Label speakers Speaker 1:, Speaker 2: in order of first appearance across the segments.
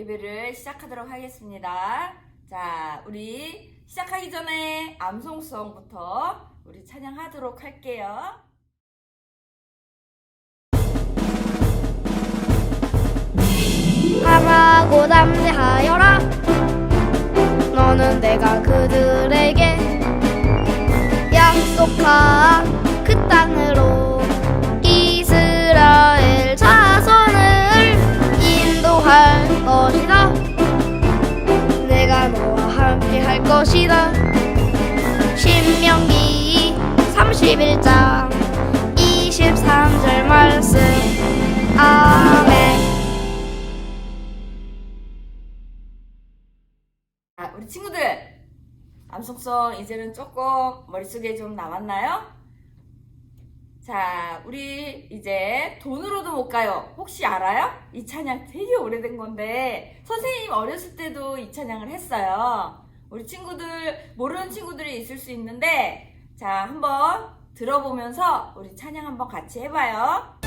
Speaker 1: 6월 둘째 주 예배를 시작하도록 하겠습니다. 자, 우리 시작하기 전에 암송송부터 우리 찬양하도록 할게요.
Speaker 2: 하라고 담대하여라 너는 내가 그들에게 약속한 그 땅으로 것이다 신명기 31장 23절 말씀 아멘
Speaker 1: 자, 우리 친구들 암송송 이제는 조금 머릿속에 좀 남았나요? 자, 우리 이제 돈으로도 못 가요. 혹시 알아요? 이 찬양 되게 오래된 건데 선생님 어렸을 때도 이 찬양을 했어요. 우리 친구들 모르는 친구들이 있을 수 있는데 자, 한번 들어보면서 우리 찬양 한번 같이 해봐요.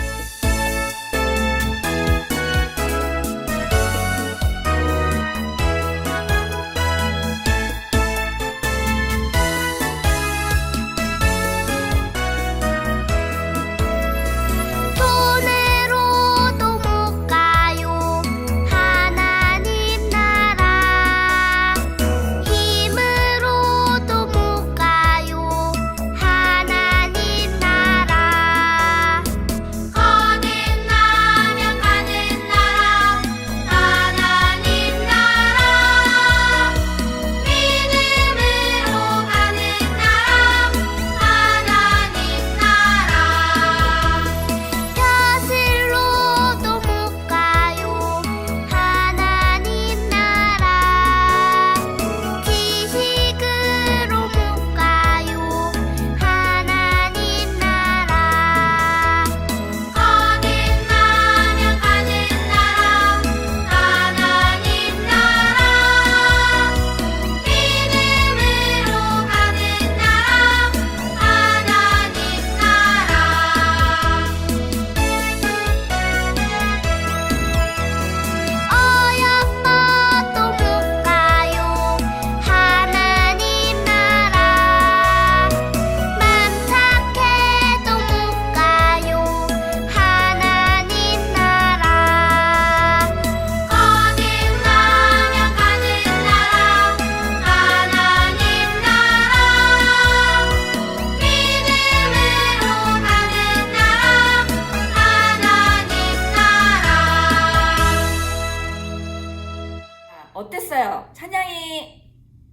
Speaker 1: 자, 어땠어요? 찬양이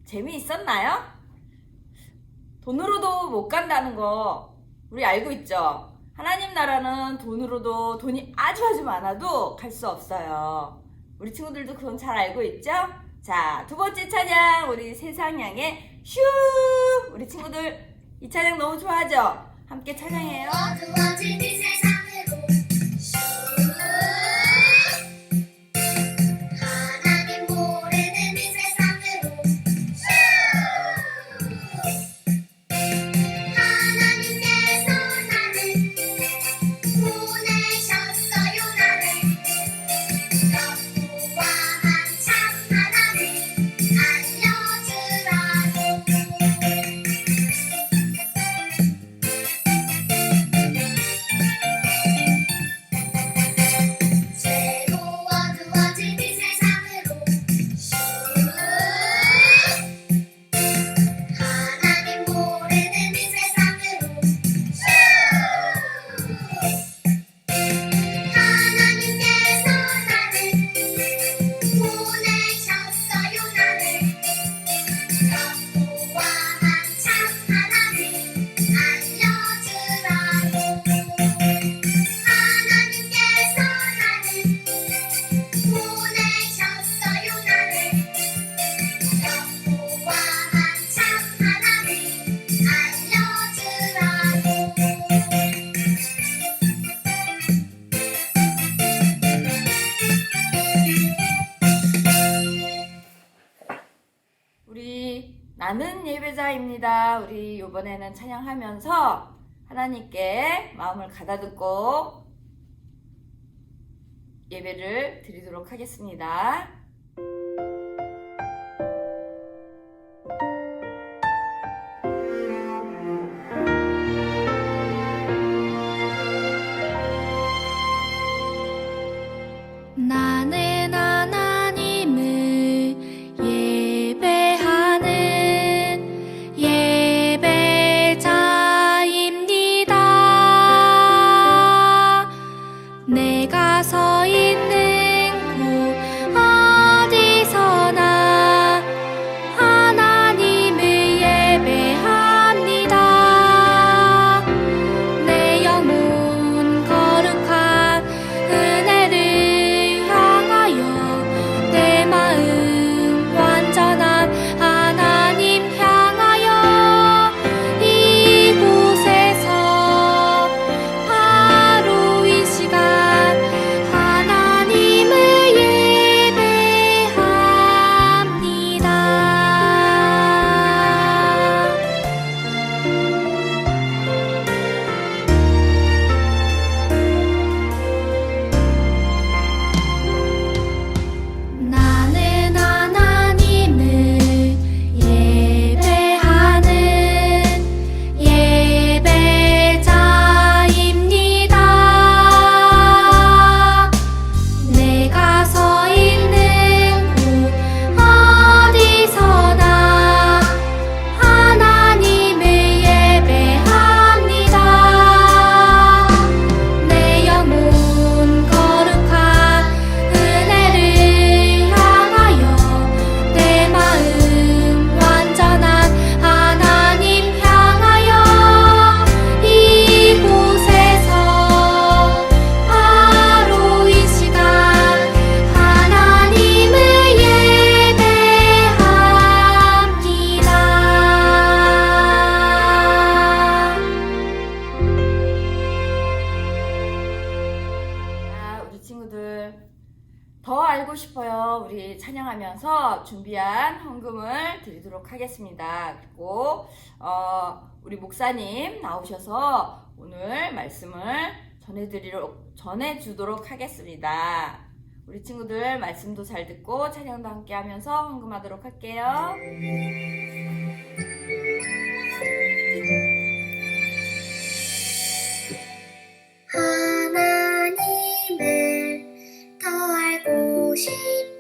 Speaker 1: 재미있었나요? 돈으로도 못 간다는 거 우리 알고 있죠? 하나님 나라는 돈으로도 돈이 아주 아주 많아도 갈 수 없어요. 우리 친구들도 그건 잘 알고 있죠? 자, 두 번째 찬양 우리 세상양의 슈 우리 친구들 이 찬양 너무 좋아하죠? 함께 찬양해요. 예배자입니다. 우리 이번에는 찬양하면서 하나님께 마음을 가다듬고
Speaker 3: 예배를 드리도록 하겠습니다. 준비한 헌금을 드리도록 하겠습니다. 그리고 어, 우리 목사님 나오셔서 오늘 말씀을 전해드리러 전해주도록 하겠습니다. 우리 친구들 말씀도 잘 듣고 찬양도 함께 하면서 헌금하도록 할게요.
Speaker 1: 하나님을 더 알고 싶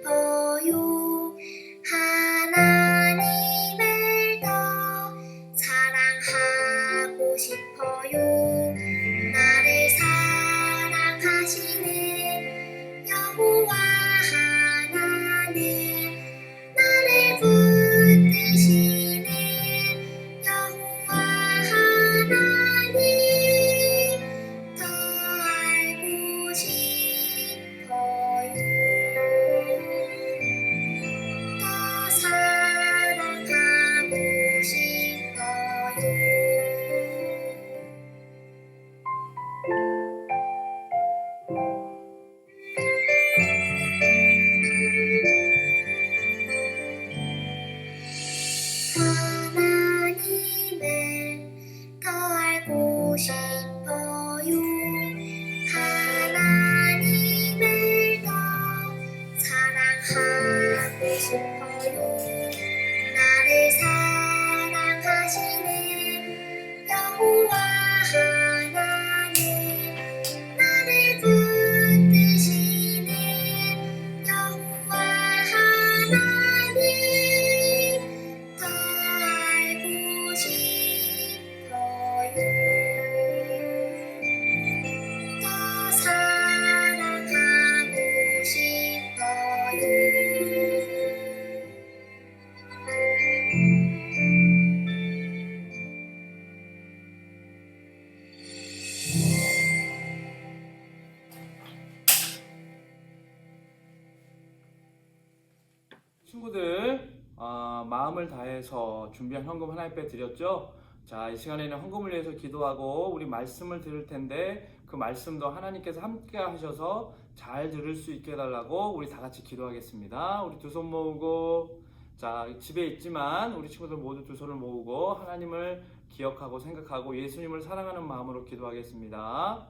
Speaker 4: 친구들 아, 마음을 다해서 준비한 헌금 하나님께 드렸죠? 자, 이 시간에는 헌금을 위해서 기도하고 우리 말씀을 들을 텐데 그 말씀도 하나님께서 함께 하셔서 잘 들을 수 있게 해달라고 우리 다 같이 기도하겠습니다. 우리 두 손 모으고 자, 집에 있지만 우리 친구들 모두 두 손을 모으고 하나님을 기억하고 생각하고 예수님을 사랑하는 마음으로 기도하겠습니다.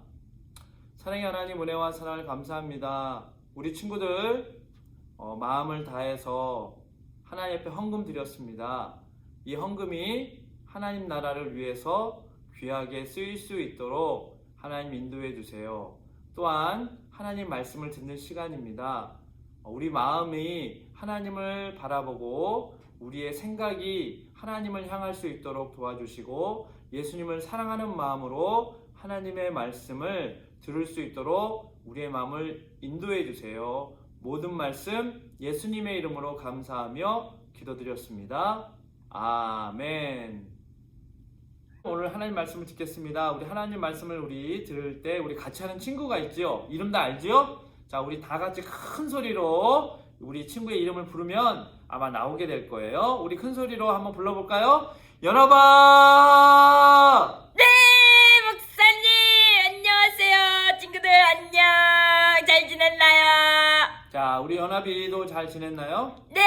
Speaker 4: 사랑의 하나님 은혜와 사랑을 감사합니다. 우리 친구들 어, 마음을 다해서 하나님 앞에 헌금 드렸습니다. 이 헌금이 하나님 나라를 위해서 귀하게 쓰일 수 있도록 하나님 인도해 주세요. 또한 하나님 말씀을 듣는 시간입니다. 어, 우리 마음이 하나님을 바라보고 우리의 생각이 하나님을 향할 수 있도록 도와주시고 예수님을 사랑하는 마음으로 하나님의 말씀을 들을 수 있도록 우리의 마음을 인도해 주세요. 모든 말씀 예수님의 이름으로 감사하며 기도드렸습니다. 아멘. 오늘 하나님 말씀을 듣겠습니다. 우리 하나님 말씀을 우리 들을 때 우리 같이 하는 친구가 있지요. 이름 다 알지요? 자, 우리 다 같이 큰 소리로 우리 친구의 이름을 부르면 아마 나오게 될 거예요. 우리 큰 소리로 한번 불러볼까요? 연어봐!
Speaker 3: 네, 목사님 안녕하세요. 친구들 안녕. 잘 지냈나요?
Speaker 4: 자, 우리 연합이도 잘 지냈나요?
Speaker 3: 네,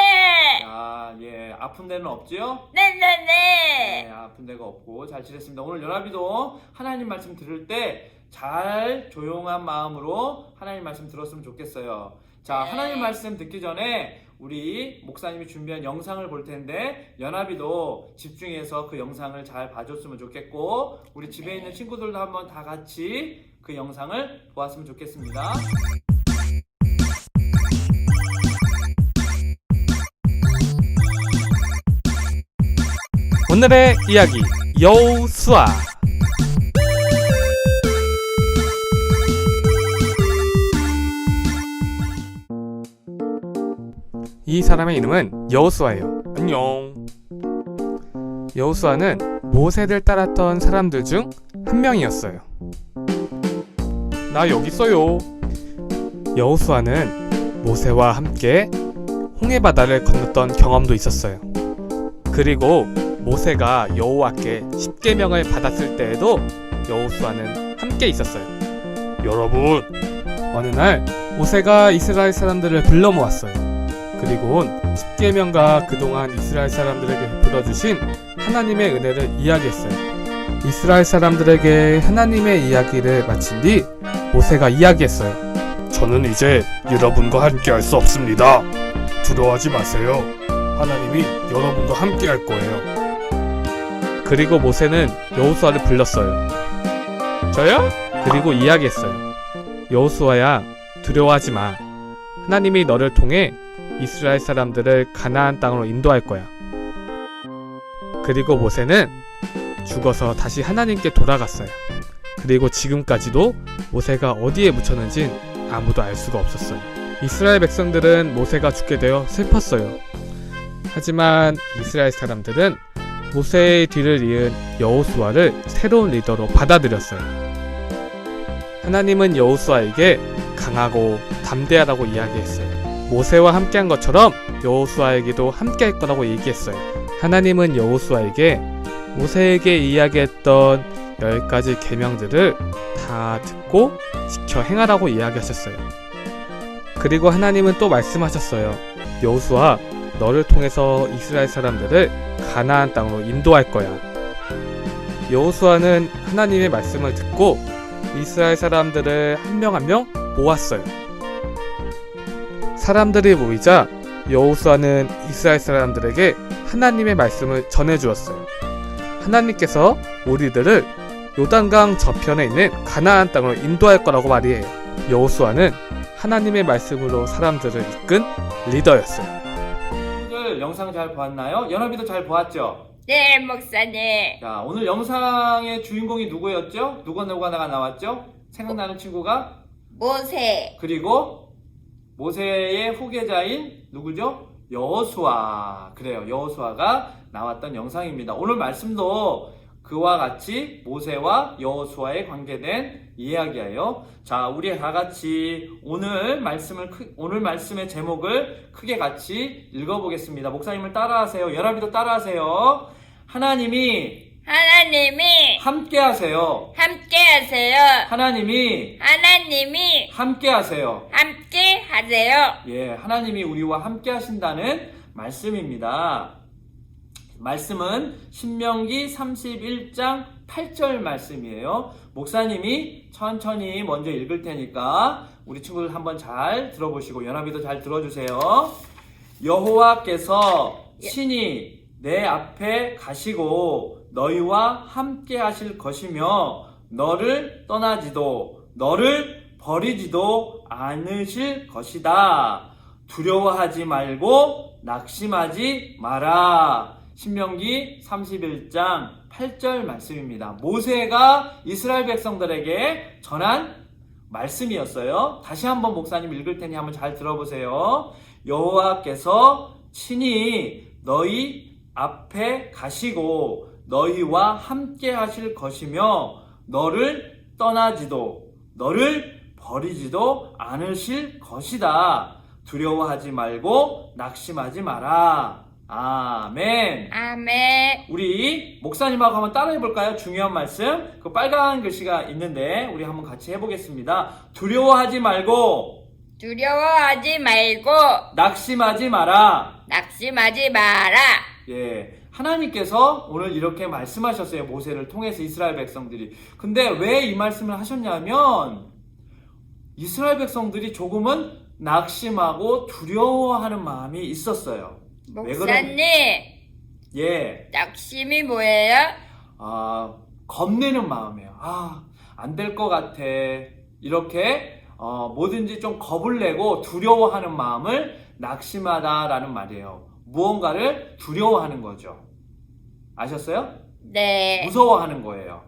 Speaker 4: 자, 예, 아픈 데는 없지요?
Speaker 3: 네, 네,
Speaker 4: 네,
Speaker 3: 네.
Speaker 4: 아픈 데가 없고 잘 지냈습니다. 오늘 연합이도 하나님 말씀 들을 때 잘 조용한 마음으로 하나님 말씀 들었으면 좋겠어요. 자,
Speaker 3: 네.
Speaker 4: 하나님 말씀 듣기 전에 우리 목사님이 준비한 영상을 볼 텐데 연합이도 집중해서 그 영상을 잘 봐줬으면 좋겠고 우리 집에
Speaker 3: 네.
Speaker 4: 있는 친구들도 한번 다 같이 그 영상을 보았으면 좋겠습니다.
Speaker 5: 오늘의 이야기 여우수아 이 사람의 이름은 여우수아예요. 안녕. 여우수아는 모세를 따랐던 사람들 중 한 명이었어요. 나 여기 있어요. 여우수아는 모세와 함께 홍해 바다를 건넜던 경험도 있었어요. 그리고 모세가 여호와께 십계명을 받았을 때에도 여호수아는 함께 있었어요. 여러분, 어느 날 모세가 이스라엘 사람들을 불러 모았어요. 그리고 십계명과 그동안 이스라엘 사람들에게 베풀어 주신 하나님의 은혜를 이야기했어요. 이스라엘 사람들에게 하나님의 이야기를 마친 뒤 모세가 이야기했어요. 저는 이제 여러분과 함께 할 수 없습니다. 두려워하지 마세요. 하나님이 여러분과 함께 할 거예요. 그리고 모세는 여호수아를 불렀어요. 저요? 그리고 이야기했어요. 여호수아야, 두려워하지 마. 하나님이 너를 통해 이스라엘 사람들을 가나안 땅으로 인도할 거야. 그리고 모세는 죽어서 다시 하나님께 돌아갔어요. 그리고 지금까지도 모세가 어디에 묻혔는진 아무도 알 수가 없었어요. 이스라엘 백성들은 모세가 죽게 되어 슬펐어요. 하지만 이스라엘 사람들은 모세의 뒤를 이은 여호수아를 새로운 리더로 받아들였어요. 하나님은 여호수아에게 강하고 담대하라고 이야기했어요. 모세와 함께한 것처럼 여호수아에게도 함께할 거라고 얘기했어요. 하나님은 여호수아에게 모세에게 이야기했던 열 가지 계명들을 다 듣고 지켜 행하라고 이야기하셨어요. 그리고 하나님은 또 말씀하셨어요. 여호수아, 너를 통해서 이스라엘 사람들을 가나안 땅으로 인도할 거야. 여호수아는 하나님의 말씀을 듣고 이스라엘 사람들을 한 명 한 명 모았어요. 사람들이 모이자 여호수아는 이스라엘 사람들에게 하나님의 말씀을 전해 주었어요. 하나님께서 우리들을 요단강 저편에 있는 가나안 땅으로 인도할 거라고 말이에요. 여호수아는 하나님의 말씀으로 사람들을 이끈 리더였어요.
Speaker 4: 영상 잘 보았나요? 연합이도 잘 보았죠?
Speaker 3: 네, 목사님.
Speaker 4: 자, 오늘 영상의 주인공이 누구였죠? 누가 누가 나가 나왔죠? 생각나는 친구가
Speaker 3: 모세.
Speaker 4: 그리고 모세의 후계자인 누구죠? 여호수아. 그래요. 여호수아가 나왔던 영상입니다. 오늘 말씀도 그와 같이 모세와 여호수아에 관계된 이야기예요. 자, 우리 다 같이 오늘 말씀을 크- 오늘 말씀의 제목을 크게 같이 읽어보겠습니다. 목사님을 따라하세요. 여러분도 따라하세요. 하나님이
Speaker 3: 하나님이
Speaker 4: 함께하세요.
Speaker 3: 함께하세요.
Speaker 4: 하나님이
Speaker 3: 하나님이
Speaker 4: 함께하세요.
Speaker 3: 함께하세요.
Speaker 4: 예, 하나님이 우리와 함께 하신다는 말씀입니다. 말씀은 신명기 31장 8절 말씀이에요. 목사님이 천천히 먼저 읽을 테니까 우리 친구들 한번 잘 들어보시고 연합이도 잘 들어주세요. 여호와께서 친히 내 앞에 가시고 너희와 함께 하실 것이며 너를 떠나지도 너를 버리지도 않으실 것이다. 두려워하지 말고 낙심하지 마라. 신명기 31장 8절 말씀입니다. 모세가 이스라엘 백성들에게 전한 말씀이었어요. 다시 한번 목사님 읽을 테니 한번 잘 들어보세요. 여호와께서 친히 너희 앞에 가시고 너희와 함께 하실 것이며 너를 떠나지도 너를 버리지도 않으실 것이다. 두려워하지 말고 낙심하지 마라. 아멘.
Speaker 3: 아멘.
Speaker 4: 우리 목사님하고 한번 따라해 볼까요? 중요한 말씀. 그 빨간 글씨가 있는데 우리 한번 같이 해 보겠습니다. 두려워하지 말고
Speaker 3: 두려워하지 말고
Speaker 4: 낙심하지 마라.
Speaker 3: 낙심하지 마라.
Speaker 4: 예. 하나님께서 오늘 이렇게 말씀하셨어요. 모세를 통해서 이스라엘 백성들이. 근데 왜 이 말씀을 하셨냐면 이스라엘 백성들이 조금은 낙심하고 두려워하는 마음이 있었어요. 왜
Speaker 3: 목사님,
Speaker 4: 예.
Speaker 3: 낙심이 뭐예요?
Speaker 4: 아, 겁내는 마음이에요. 아, 안 될 것 같아. 이렇게 어, 뭐든지 좀 겁을 내고 두려워하는 마음을 낙심하다라는 말이에요. 무언가를 두려워하는 거죠. 아셨어요?
Speaker 3: 네.
Speaker 4: 무서워하는 거예요.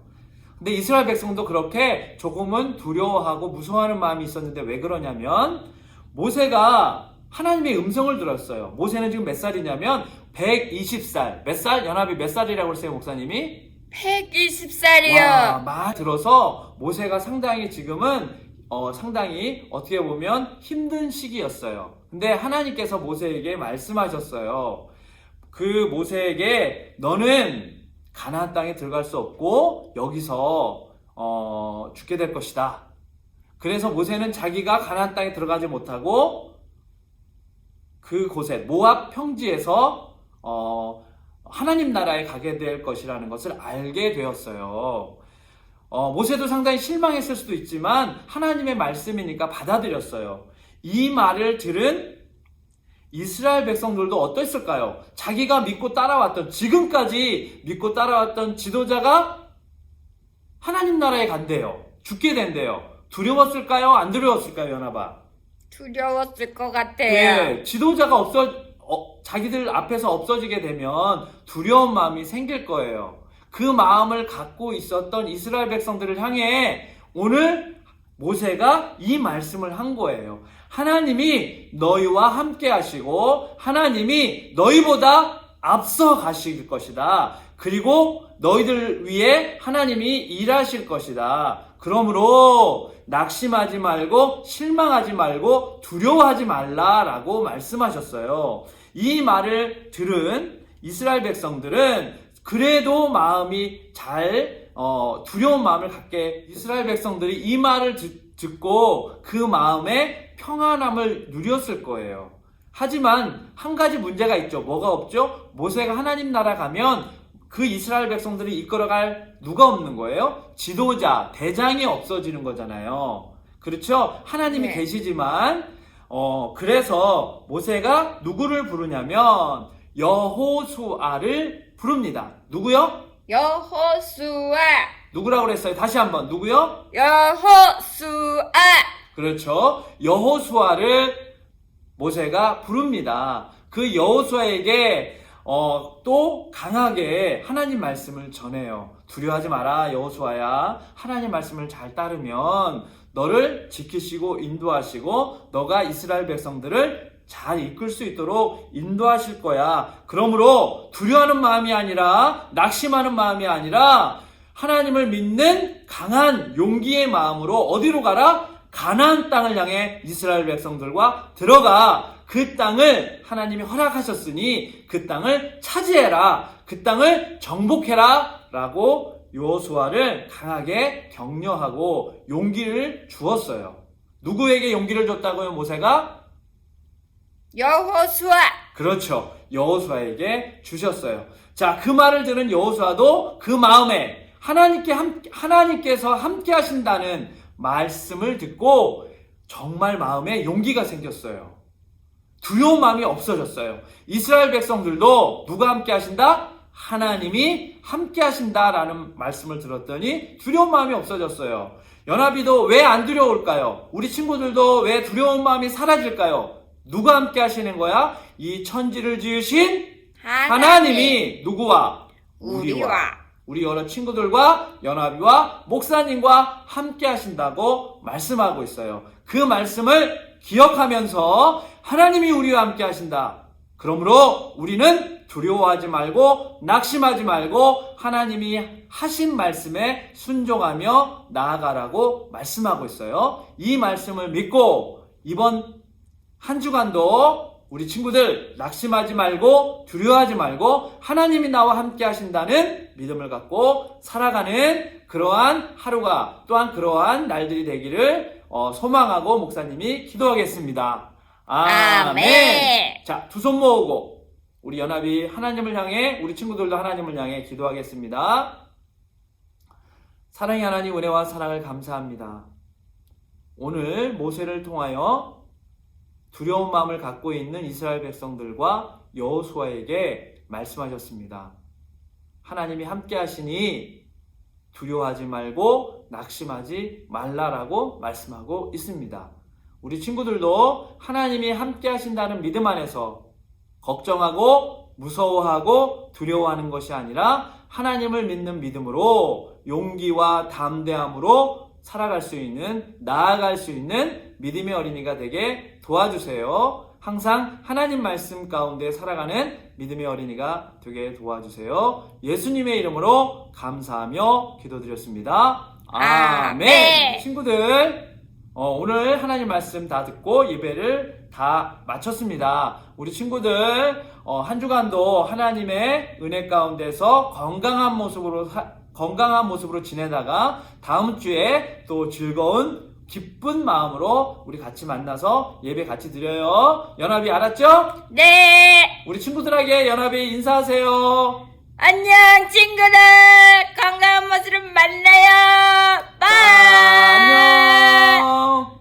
Speaker 4: 근데 이스라엘 백성도 그렇게 조금은 두려워하고 무서워하는 마음이 있었는데 왜 그러냐면 모세가 하나님의 음성을 들었어요. 모세는 지금 몇 살이냐면 120살. 몇 살? 연합이 몇 살이라고 그랬어요, 목사님이?
Speaker 3: 120살이요.
Speaker 4: 와, 말 들어서 모세가 상당히 지금은 어, 상당히 어떻게 보면 힘든 시기였어요. 근데 하나님께서 모세에게 말씀하셨어요. 그 모세에게 너는 가나안 땅에 들어갈 수 없고 여기서 어, 죽게 될 것이다. 그래서 모세는 자기가 가나안 땅에 들어가지 못하고 그곳에 모압 평지에서 어, 하나님 나라에 가게 될 것이라는 것을 알게 되었어요. 어, 모세도 상당히 실망했을 수도 있지만 하나님의 말씀이니까 받아들였어요. 이 말을 들은 이스라엘 백성들도 어땠을까요? 자기가 믿고 따라왔던 지금까지 믿고 따라왔던 지도자가 하나님 나라에 간대요. 죽게 된대요. 두려웠을까요? 안 두려웠을까요, 연합아?
Speaker 3: 두려웠을 것 같아요.
Speaker 4: 예, 지도자가 없어, 어, 자기들 앞에서 없어지게 되면 두려운 마음이 생길 거예요. 그 마음을 갖고 있었던 이스라엘 백성들을 향해 오늘 모세가 이 말씀을 한 거예요. 하나님이 너희와 함께 하시고 하나님이 너희보다 앞서 가실 것이다. 그리고 너희들 위해 하나님이 일하실 것이다. 그러므로 낙심하지 말고 실망하지 말고 두려워하지 말라라고 말씀하셨어요. 이 말을 들은 이스라엘 백성들은 그래도 마음이 잘 어, 두려운 마음을 갖게 이스라엘 백성들이 이 말을 듣, 듣고 그 마음에 평안함을 누렸을 거예요. 하지만 한 가지 문제가 있죠. 뭐가 없죠? 모세가 하나님 나라 가면 그 이스라엘 백성들이 이끌어갈 누가 없는 거예요? 지도자, 대장이 없어지는 거잖아요. 그렇죠? 하나님이
Speaker 3: 네.
Speaker 4: 계시지만 어 그래서 모세가 누구를 부르냐면 여호수아를 부릅니다. 누구요?
Speaker 3: 여호수아,
Speaker 4: 누구라고 그랬어요? 다시 한번 누구요?
Speaker 3: 여호수아.
Speaker 4: 그렇죠. 여호수아를 모세가 부릅니다. 그 여호수아에게 어, 또 강하게 하나님 말씀을 전해요. 두려워하지 마라, 여호수아야. 하나님 말씀을 잘 따르면 너를 지키시고 인도하시고 너가 이스라엘 백성들을 잘 이끌 수 있도록 인도하실 거야. 그러므로 두려워하는 마음이 아니라 낙심하는 마음이 아니라 하나님을 믿는 강한 용기의 마음으로 어디로 가라? 가나안 땅을 향해 이스라엘 백성들과 들어가 그 땅을 하나님이 허락하셨으니 그 땅을 차지해라. 그 땅을 정복해라 라고 요호수아를 강하게 격려하고 용기를 주었어요. 누구에게 용기를 줬다고요, 모세가?
Speaker 3: 여호수아.
Speaker 4: 그렇죠. 여호수아에게 주셨어요. 자, 그 말을 들은 여호수아도 그 마음에 하나님께 함, 하나님께서 함께 하신다는 말씀을 듣고 정말 마음에 용기가 생겼어요. 두려운 마음이 없어졌어요. 이스라엘 백성들도 누가 함께 하신다? 하나님이 함께 하신다라는 말씀을 들었더니 두려운 마음이 없어졌어요. 연합이도 왜 안 두려울까요? 우리 친구들도 왜 두려운 마음이 사라질까요? 누가 함께 하시는 거야? 이 천지를 지으신 하나님 이 누구와?
Speaker 3: 우리와
Speaker 4: 우리 여러 친구들과 연합이와 목사님과 함께 하신다고 말씀하고 있어요. 그 말씀을 기억하면서 하나님이 우리와 함께 하신다. 그러므로 우리는 두려워하지 말고 낙심하지 말고 하나님이 하신 말씀에 순종하며 나아가라고 말씀하고 있어요. 이 말씀을 믿고 이번 한 주간도 우리 친구들 낙심하지 말고 두려워하지 말고 하나님이 나와 함께 하신다는 믿음을 갖고 살아가는 그러한 하루가 또한 그러한 날들이 되기를 어, 소망하고 목사님이 기도하겠습니다.
Speaker 3: 아멘.
Speaker 4: 자, 두 손 모으고 우리 연합이 하나님을 향해 우리 친구들도 하나님을 향해 기도하겠습니다. 사랑의 하나님 은혜와 사랑을 감사합니다. 오늘 모세를 통하여 두려운 마음을 갖고 있는 이스라엘 백성들과 여호수아에게 말씀하셨습니다. 하나님이 함께 하시니 두려워하지 말고 낙심하지 말라라고 말씀하고 있습니다. 우리 친구들도 하나님이 함께 하신다는 믿음 안에서 걱정하고 무서워하고 두려워하는 것이 아니라 하나님을 믿는 믿음으로 용기와 담대함으로 살아갈 수 있는, 나아갈 수 있는 믿음의 어린이가 되게 도와주세요. 항상 하나님 말씀 가운데 살아가는 믿음의 어린이가 되게 도와주세요. 예수님의 이름으로 감사하며 기도드렸습니다. 아멘.
Speaker 3: 아멘.
Speaker 4: 친구들, 어, 오늘 하나님 말씀 다 듣고 예배를 다 마쳤습니다. 우리 친구들, 어, 한 주간도 하나님의 은혜 가운데서 건강한 모습으로, 사- 건강한 모습으로 지내다가 다음 주에 또 즐거운 기쁜 마음으로 우리 같이 만나서 예배 같이 드려요. 연합이 알았죠?
Speaker 3: 네
Speaker 4: 우리 친구들에게 연합이 인사하세요.
Speaker 3: 안녕 친구들. 건강한 모습으로 만나요.
Speaker 4: 자,
Speaker 3: 바이.
Speaker 4: 안녕.